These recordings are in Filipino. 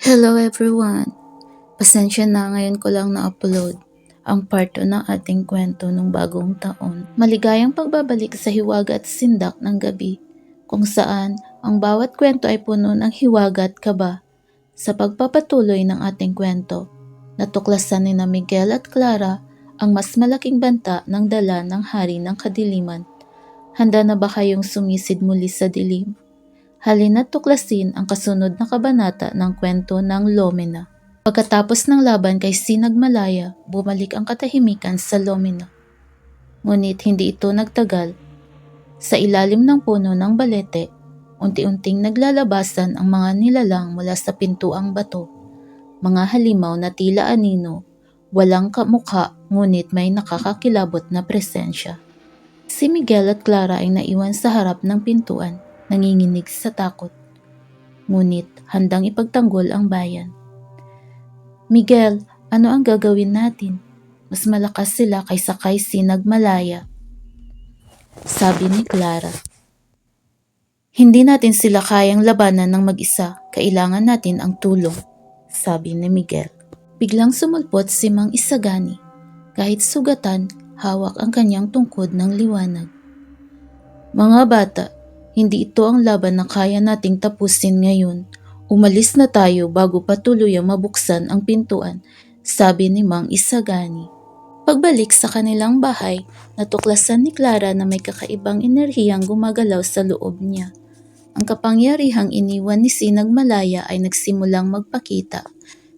Hello everyone! Pasensya na ngayon ko lang na-upload ang part 2 ng ating kwento nung bagong taon. Maligayang pagbabalik sa hiwaga at sindak ng gabi kung saan ang bawat kwento ay puno ng hiwaga at kaba. Sa pagpapatuloy ng ating kwento, natuklasan ni na Miguel at Clara ang mas malaking banta ng dala ng hari ng kadiliman. Handa na ba kayong sumisid muli sa dilim? Halina't tuklasin ang kasunod na kabanata ng kwento ng Lomina. Pagkatapos ng laban kay Sinag Malaya, bumalik ang katahimikan sa Lomina. Ngunit hindi ito nagtagal. Sa ilalim ng puno ng balete, unti-unting naglalabasan ang mga nilalang mula sa pintuang bato. Mga halimaw na tila anino, walang kamukha ngunit may nakakakilabot na presensya. Si Miguel at Clara ay naiwan sa harap ng pintuan nanginginig sa takot. Ngunit handang ipagtanggol ang bayan. Miguel, ano ang gagawin natin? Mas malakas sila kaysa kay Sinag Malaya. Sabi ni Clara. Hindi natin sila kayang labanan ng mag-isa. Kailangan natin ang tulong. Sabi ni Miguel. Biglang sumulpot si Mang Isagani. Kahit sugatan, hawak ang kanyang tungkod ng liwanag. Mga bata, hindi ito ang laban na kaya nating tapusin ngayon. Umalis na tayo bago pa tuluyang mabuksan ang pintuan, sabi ni Mang Isagani. Pagbalik sa kanilang bahay, natuklasan ni Clara na may kakaibang enerhiyang gumagalaw sa loob niya. Ang kapangyarihang iniwan ni Sinag Malaya ay nagsimulang magpakita.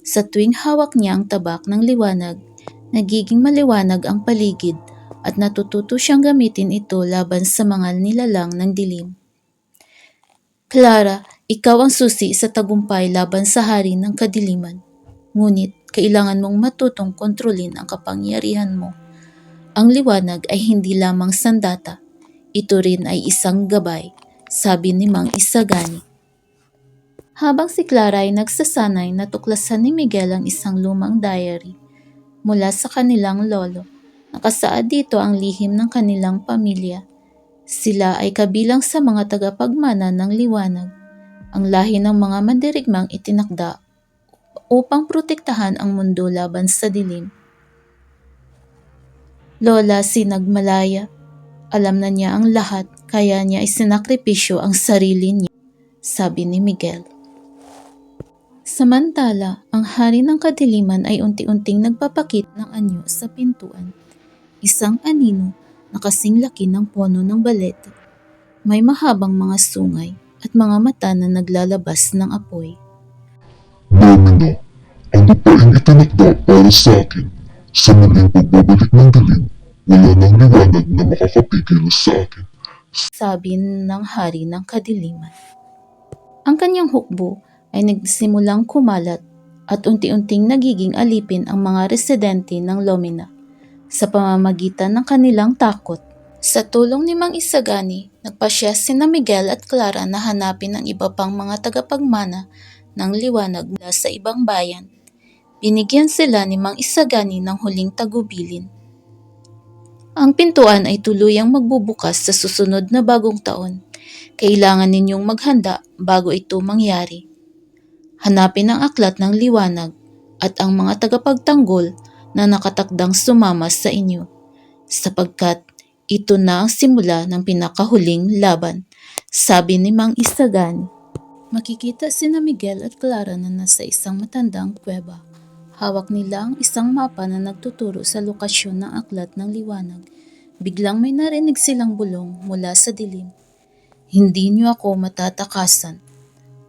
Sa tuwing hawak niya ang tabak ng liwanag, nagiging maliwanag ang paligid at natututo siyang gamitin ito laban sa mga nilalang ng dilim. Clara, ikaw ang susi sa tagumpay laban sa hari ng kadiliman. Ngunit kailangan mong matutong kontrolin ang kapangyarihan mo. Ang liwanag ay hindi lamang sandata, ito rin ay isang gabay, sabi ni Mang Isagani. Habang si Clara ay nagsasanay, natuklasan ni Miguel ang isang lumang diary mula sa kanilang lolo. Nakasaad dito ang lihim ng kanilang pamilya sila ay kabilang sa mga tagapagmana ng liwanag. Ang lahi ng mga mandirigmang itinakda upang protektahan ang mundo laban sa dilim. Lola sinagmalaya. Alam na niya ang lahat kaya niya isinakripisyo ang sarili niya, sabi ni Miguel. Samantala, ang hari ng kadiliman ay unti-unting nagpapakit ng anyo sa pintuan. Isang anino na kasing laki ng puno ng balete. May mahabang mga sungay at mga mata na naglalabas ng apoy. Domino, ang lupain itinakda para sa akin. Sa muling pagbabalik ng dilim, wala nang liwanag na makakapigil sa akin. Sabi ng hari ng kadiliman. Ang kanyang hukbo ay nagsimulang kumalat at unti-unting nagiging alipin ang mga residente ng Lomina sa pamamagitan ng kanilang takot. Sa tulong ni Mang Isagani, nagpasya sina Miguel at Clara na hanapin ang iba pang mga tagapagmana ng liwanag mula sa ibang bayan. Binigyan sila ni Mang Isagani ng huling tagubilin. Ang pintuan ay tuluyang magbubukas sa susunod na bagong taon. Kailangan ninyong maghanda bago ito mangyari. Hanapin ang aklat ng liwanag at ang mga tagapagtanggol na nakatakdang sumama sa inyo, sapagkat ito na ang simula ng pinakahuling laban, sabi ni Mang Isagani. Makikita sina Miguel at Clara na nasa isang matandang kuweba. Hawak nila ang isang mapa na nagtuturo sa lokasyon ng aklat ng liwanag. Biglang may narinig silang bulong mula sa dilim. Hindi niyo ako matatakasan.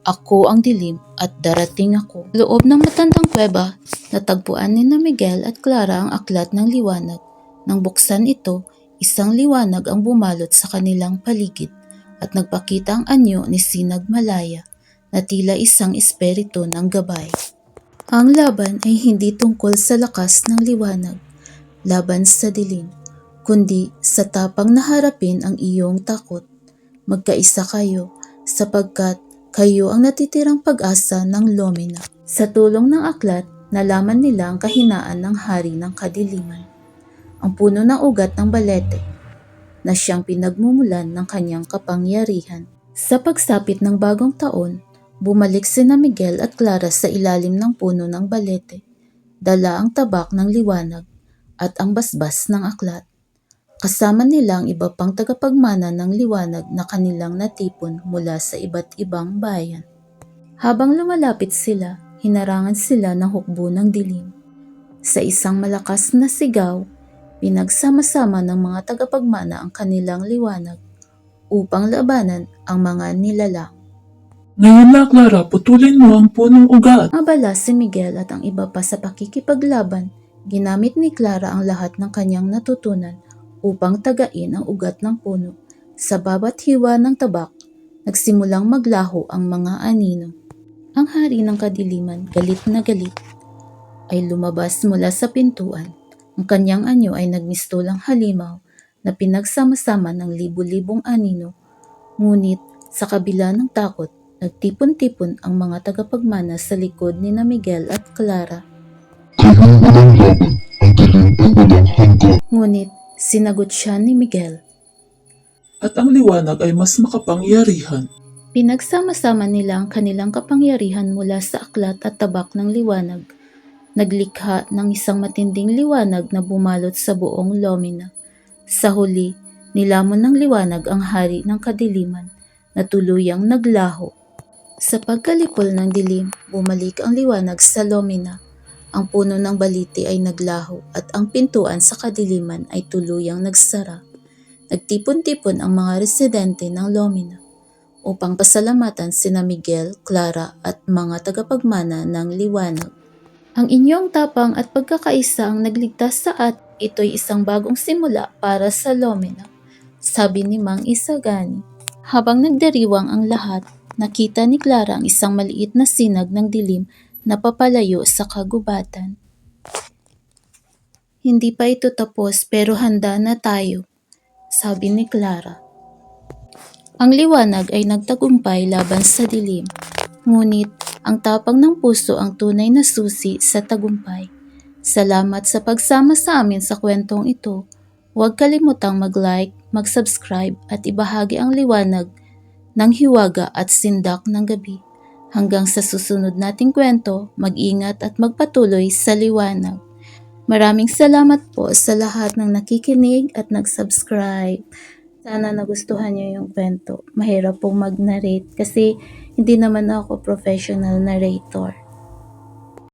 Ako ang dilim at darating ako. Loob ng matandang kuweba, natagpuan ni na Miguel at Clara ang aklat ng liwanag. Nang buksan ito, isang liwanag ang bumalot sa kanilang paligid at nagpakita ang anyo ni Sinag Malaya na tila isang espiritu ng gabay. Ang laban ay hindi tungkol sa lakas ng liwanag, laban sa dilim, kundi sa tapang na harapin ang iyong takot. Magkaisa kayo sapagkat kayo ang natitirang pag-asa ng Lomina. Sa tulong ng aklat, nalaman nila ang kahinaan ng hari ng kadiliman. Ang puno ng ugat ng balete na siyang pinagmumulan ng kanyang kapangyarihan. Sa pagsapit ng bagong taon, Bumalik sina Miguel at Clara sa ilalim ng puno ng balete. Dala ang tabak ng liwanag at ang basbas ng aklat. Kasama nila ang iba pang tagapagmana ng liwanag na kanilang natipon mula sa iba't ibang bayan. Habang lumalapit sila, hinarangan sila ng hukbo ng dilim. Sa isang malakas na sigaw, pinagsama-sama ng mga tagapagmana ang kanilang liwanag upang labanan ang mga nilalang. Ngayon na, Clara, putulin mo ang punong ugat. Abala si Miguel at ang iba pa sa pakikipaglaban, ginamit ni Clara ang lahat ng kanyang natutunan upang tagain ang ugat ng puno. Sa bawat hiwa ng tabak, nagsimulang maglaho ang mga anino. Ang hari ng kadiliman, galit na galit, ay lumabas mula sa pintuan. Ang kanyang anyo ay nagmistulang halimaw na pinagsama-sama ng libu-libong anino. Ngunit sa kabila ng takot, nagtipon-tipon ang mga tagapagmana sa likod ni na Miguel at Clara. Kayong walang laban, ang dilim ay walang hanggan. Ngunit sinagot siya ni Miguel. At ang liwanag ay mas makapangyarihan. Pinagsama-sama nila ang kanilang kapangyarihan mula sa aklat at tabak ng liwanag. Naglikha ng isang matinding liwanag na bumalot sa buong Lomina. Sa huli, nilamon ng liwanag ang hari ng kadiliman na tuluyang naglaho. Sa pagkalipol ng dilim, bumalik ang liwanag sa Lomina. Ang puno ng baliti ay naglaho at ang pintuan sa kadiliman ay tuluyang nagsara. Nagtipon-tipon ang mga residente ng Lomina upang pasalamatan sina Miguel, Clara at mga tagapagmana ng liwanag. Ang inyong tapang at pagkakaisa ang nagligtas sa at ito'y isang bagong simula para sa Lomina, sabi ni Mang Isagani. Habang nagdiriwang ang lahat, nakita ni Clara ang isang maliit na sinag ng dilim na papalayo sa kagubatan. Hindi pa ito tapos pero handa na tayo, sabi ni Clara. Ang liwanag ay nagtagumpay laban sa dilim, ngunit ang tapang ng puso ang tunay na susi sa tagumpay. Salamat sa pagsama sa amin sa kwentong ito. Huwag kalimutang mag-like, mag-subscribe at ibahagi ang liwanag ng hiwaga at sindak ng gabi. Hanggang sa susunod nating kwento, mag-ingat at magpatuloy sa liwanag. Maraming salamat po sa lahat ng nakikinig at nag-subscribe. Sana nagustuhan niyo yung kwento. Mahirap pong mag-narrate kasi hindi naman ako professional narrator.